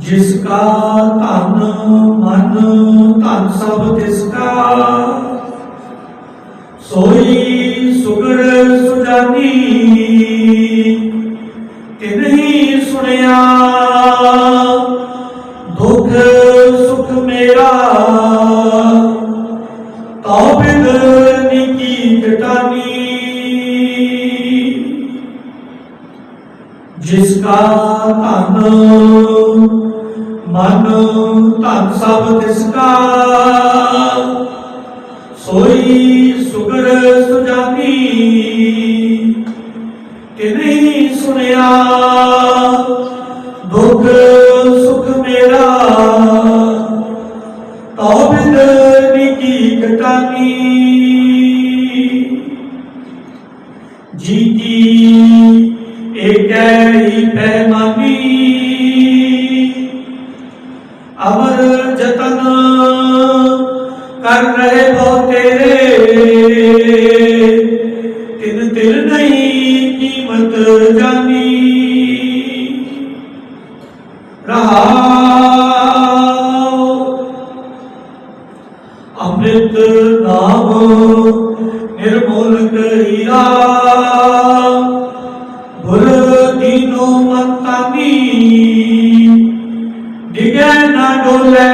ਜਿਸ ਕਾ ਧਨ, ਮਨ, ਧਨ ਸਭ ਤਿਸ ਕਾ। ਸੋਈ ਸੁਗਰ ਸੁਜਾਨੀ ਤਿਨਹੀ ਸੁਣਿਆ। ਦੁਖ ਸੁਖ ਮੇਰਾ ਤੌਬਿਦ ਨਿਕੀ ਜਟਾਨੀ। ਜਿਸ ਕਾ ਧਨ, ਮਨ ਧਨ ਸਭ ਤਿਸ ਕਾ। ਸੋਈ ਸੁਗਰ ਸੁਜਾਨੀ, ਕਿਨੇ ਸੁਣਿਆ ਦੁੱਖ ਸੁਖ ਮੇਰਾ ਤੌਬਿਦ ਨਿਕੀ ਕਟਾਨੀ। ਜੀ ਕੀ ਏਕੈ ਪੈਮਾਨੀ ਅਮਰ ਜਤਨ ਕਰ ਰਹੇ ਬਹੁ ਤੇਰੇ। ਤਿਨ ਤਿਲ ਨਹੀਂ ਕੀਮਤ ਜਾਨੀ। ਰਹਾਉ ਅੰਮ੍ਰਿਤ ਨਾਮ ਡੋਲੇ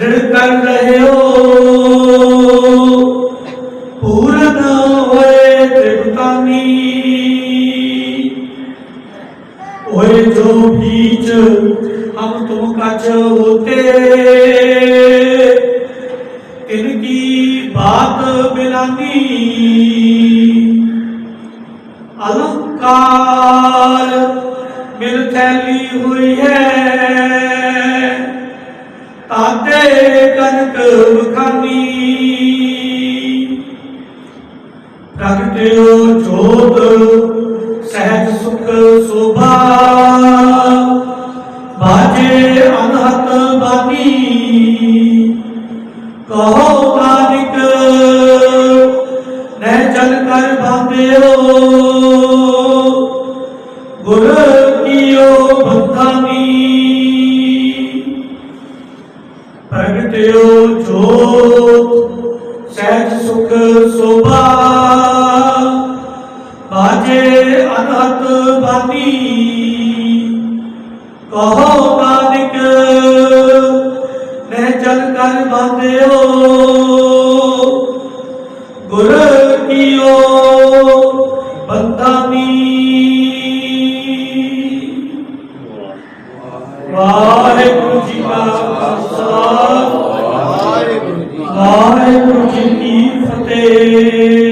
ਢਿੜ ਕਰ ਪੂਰਨ ਹੋਏ ਤ੍ਰਿਪਤਾਨੀ ਹੋਏ ਜੋ ਭੀਚ ਹਮ ਤੁਮ ਕਛ ਬਾਤ ਬਿਲਾਨੀ ਅਲੰਕਾਰ ਮਿਲ ਥੈਲੀ ਹੋਈ ਹੈ। ਖਾਤੇ ਕਨਕ ਵਖਾਨੀ। ਪ੍ਰਗਟਿਓ ਜੋਤ, ਸਹਿਜ ਸੁਖ ਸੋਭਾ। ਬਾਜੇ ਅਨਹਤ ਬਾਣੀ ਕਹੋ ਨਾਨਕ ਨਹਿ ਚਲ ਕਰ ਬਾਂਧਿਓ। ਗੁਰ ਕੀਓ ਬੰਧਾਨੀ। ਪ੍ਰਗਟਿਓ ਜੋਤ, ਸਹਿਜ ਸੁਖ ਸੋਭਾ। ਬਾਜੇ ਅਨਹਤ ਬਾਣੀ ਕਹੋ ਨਾਨਕ ਨਹਿ ਜਲ ਕਰ ਬਾਂਧਿਓ ਗੁਰ ਵਾਹਿਗੁਰੂ ਜੀ ਕੀ ਫਤਿਹ